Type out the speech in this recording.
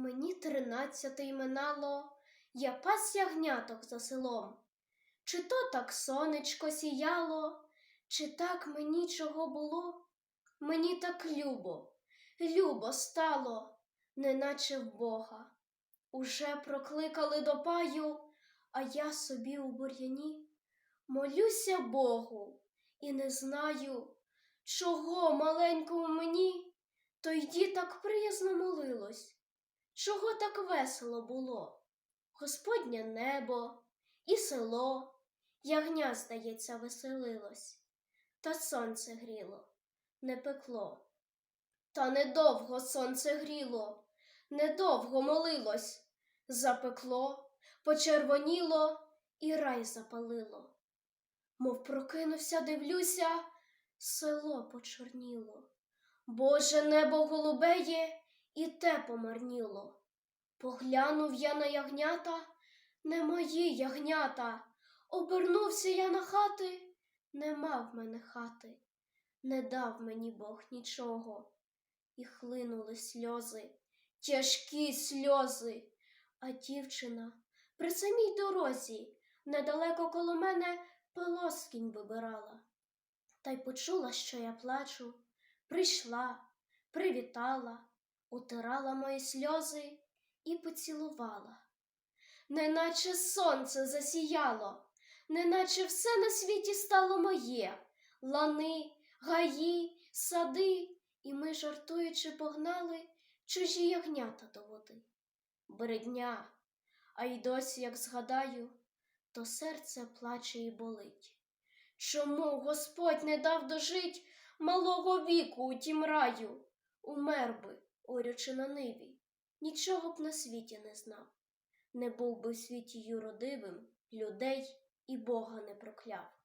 Мені тринадцятий минало, я пас ягняток за селом. Чи то так сонечко сіяло, чи так мені чого було? Мені так любо, любо стало, неначе в Бога. Уже прокликали до паю, а я собі у бур'яні молюся Богу і не знаю, чого маленькому мені, то йді так приязно молилось, чого так весело було. Господнє небо і село, ягня, здається, веселилось, та сонце гріло, не пекло. Та недовго сонце гріло, недовго молилось, запекло, почервоніло і рай запалило. Мов прокинувся, дивлюся, село почорніло. Боже небо голубеє, і те помарніло. Поглянув я на ягнята, не мої ягнята. Обернувся я на хати, нема в мене хати, не дав мені Бог нічого. І хлинули сльози, тяжкі сльози, а дівчина при самій дорозі, недалеко коло мене, полоскінь вибирала. Та й почула, що я плачу, прийшла, привітала, утирала мої сльози і поцілувала. Неначе сонце засіяло, неначе все на світі стало моє, лани, гаї, сади, і ми, жартуючи, погнали чужі ягнята до води. Бредня, а й досі, як згадаю, то серце плаче і болить. Чому Господь не дав дожить малого віку у тім раю? Умер би, орючи на ниві, нічого б на світі не знав. Не був би в світі юродивим, людей і Бога не прокляв.